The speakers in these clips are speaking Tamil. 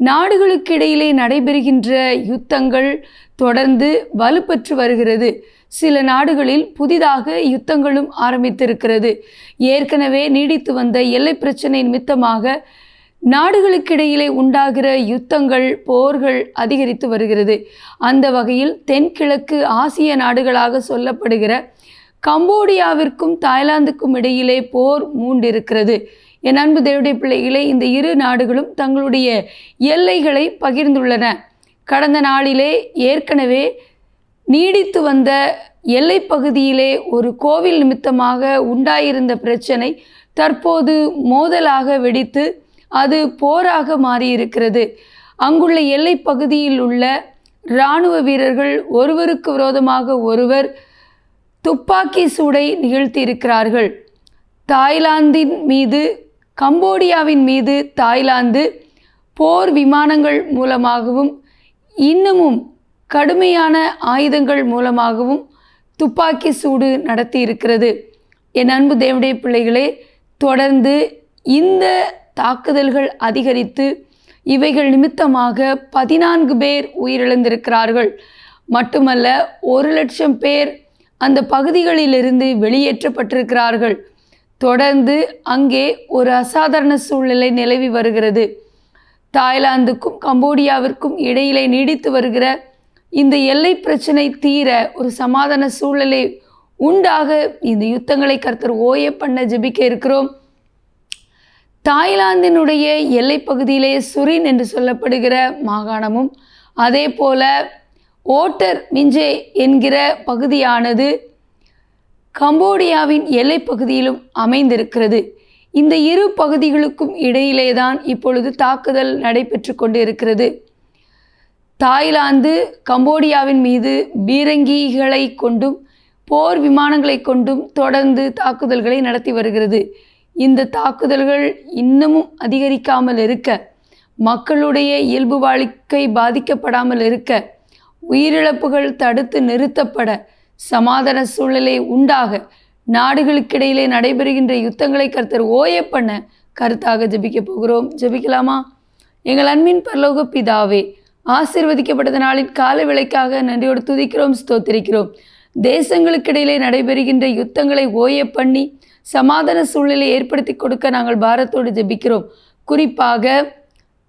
நாடுகளுக்கிடையிலே நடைபெறுகின்ற யுத்தங்கள் தொடர்ந்து வலுப்பெற்று வருகிறது. சில நாடுகளில் புதிதாக யுத்தங்களும் ஆரம்பித்திருக்கிறது. ஏற்கனவே நீடித்து வந்த எல்லை பிரச்சனை நிமித்தமாக நாடுகளுக்கிடையிலே உண்டாகிற யுத்தங்கள் போர்கள் அதிகரித்து வருகிறது. அந்த வகையில் தென்கிழக்கு ஆசிய நாடுகளாக சொல்லப்படுகிற கம்போடியாவிற்கும் தாய்லாந்துக்கும் இடையிலே போர் மூண்டிருக்கிறது. என் அன்பு தேவடைய பிள்ளைகளே இந்த இரு நாடுகளும் தங்களுடைய எல்லைகளை பகிர்ந்துள்ளன. கடந்த நாளிலே ஏற்கனவே நீடித்து வந்த எல்லை பகுதியிலே ஒரு கோவில் நிமித்தமாக உண்டாயிருந்த பிரச்சனை தற்போது மோதலாக வெடித்து அது போராக மாறியிருக்கிறது. அங்குள்ள எல்லை பகுதியில் உள்ள இராணுவ வீரர்கள் ஒருவருக்கு விரோதமாக ஒருவர் துப்பாக்கி சூடை நிகழ்த்தியிருக்கிறார்கள். தாய்லாந்தின் மீது கம்போடியாவின் மீது தாய்லாந்து போர் விமானங்கள் மூலமாகவும் இன்னமும் கடுமையான ஆயுதங்கள் மூலமாகவும் துப்பாக்கி சூடு நடத்தி இருக்கிறது என் அன்பு தேவடைய பிள்ளைகளே தொடர்ந்து இந்த தாக்குதல்கள் அதிகரித்து இவைகள் நிமித்தமாக பதினான்கு பேர் உயிரிழந்திருக்கிறார்கள். மட்டுமல்ல ஒரு லட்சம் பேர் அந்த பகுதிகளிலிருந்து வெளியேற்றப்பட்டிருக்கிறார்கள். தொடர்ந்து அங்கே ஒரு அசாதாரண சூழ்நிலை நிலவி வருகிறது. தாய்லாந்துக்கும் கம்போடியாவிற்கும் இடையிலே நீடித்து வருகிற இந்த எல்லை பிரச்சனை தீர ஒரு சமாதான சூழ்நிலை உண்டாக இந்த யுத்தங்களை கர்த்தர் ஓய பண்ண ஜெபிக்க இருக்கிறோம். தாய்லாந்தினுடைய எல்லை பகுதியிலே சுரின் என்று சொல்லப்படுகிற மாகாணமும் அதே போல ஓட்டர் மிஞ்சே என்கிற பகுதியானது கம்போடியாவின் எல்லை பகுதியிலும் அமைந்திருக்கிறது. இந்த இரு பகுதிகளுக்கும் இடையிலே தான் இப்பொழுது தாக்குதல் நடைபெற்று கொண்டு இருக்கிறது தாய்லாந்து கம்போடியாவின் மீது பீரங்கிகளை கொண்டும் போர் விமானங்களை கொண்டும் தொடர்ந்து தாக்குதல்களை நடத்தி வருகிறது. இந்த தாக்குதல்கள் இன்னமும் அதிகரிக்காமல் இருக்க மக்களுடைய இயல்பு வாழ்க்கை பாதிக்கப்படாமல் இருக்க உயிரிழப்புகள் தடுத்து நிறுத்தப்பட சமாதான சூழ்நிலை உண்டாக நாடுகளுக்கிடையிலே நடைபெறுகின்ற யுத்தங்களை கர்த்தர் ஓய பண்ண கருத்தாக ஜபிக்க போகிறோம். ஜெபிக்கலாமா? எங்கள் அன்பின் பரலோக பிதாவே ஆசீர்வதிக்கப்பட்ட நாளின் கால விலைக்காக நன்றியோடு துதிக்கிறோம் ஸ்தோத்திரிக்கிறோம். தேசங்களுக்கிடையிலே நடைபெறுகின்ற யுத்தங்களை ஓய பண்ணி சமாதான சூழ்நிலை ஏற்படுத்தி கொடுக்க நாங்கள் பாரத்தோடு ஜெபிக்கிறோம். குறிப்பாக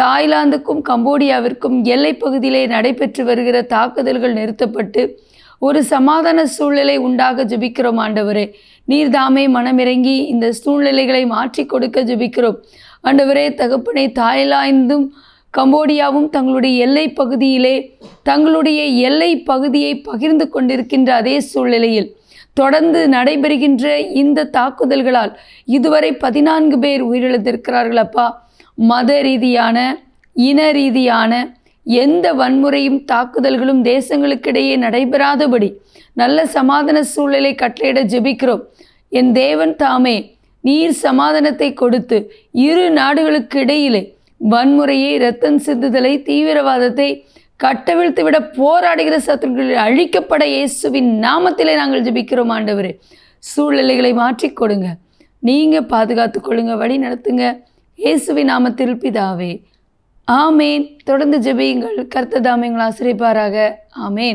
தாய்லாந்துக்கும் கம்போடியாவிற்கும் எல்லை பகுதியிலே நடைபெற்று வருகிற தாக்குதல்கள் நிறுத்தப்பட்டு ஒரு சமாதான சூழ்நிலை உண்டாக ஜெபிக்கிறோம் ஆண்டவரே. நீர் தாமே மனமிறங்கி இந்த சூழ்நிலைகளை மாற்றி கொடுக்க ஜெபிக்கிறோம். ஆண்டவரே தகப்பனை தாய்லாந்தும் கம்போடியாவும் தங்களுடைய எல்லை பகுதியிலே தங்களுடைய எல்லை பகுதியை பகிர்ந்து கொண்டிருக்கின்ற அதே சூழ்நிலையில் தொடர்ந்து நடைபெறுகின்ற இந்த தாக்குதல்களால் இதுவரை பதினான்கு பேர் உயிரிழந்திருக்கிறார்கள் அப்பா. மத ரீதியான இன ரீதியான எந்த வன்முறையும் தாக்குதல்களும் தேசங்களுக்கிடையே நடைபெறாதபடி நல்ல சமாதான சூழ்நிலை கட்டளையிட ஜெபிக்கிறோம். என் தேவன் தாமே நீர் சமாதானத்தை கொடுத்து இரு நாடுகளுக்கு இடையிலே வன்முறையை இரத்தம் சிந்துதலை தீவிரவாதத்தை கட்டவிழ்த்து விட போராடுகிற சத்துருக்களில் அழிக்கப்பட இயேசுவின் நாமத்திலே நாங்கள் ஜெபிக்கிறோம் ஆண்டவர். சூழ்நிலைகளை மாற்றி கொடுங்க. நீங்கள் பாதுகாத்து கொள்ளுங்க வழி நடத்துங்க. இயேசுவின் நாமத்தில் பிதாவே ஆமேன். தொடர்ந்து ஜெபியுங்கள். கர்த்ததாமே எங்களை ஆசிரியப்பாராக ஆமேன்.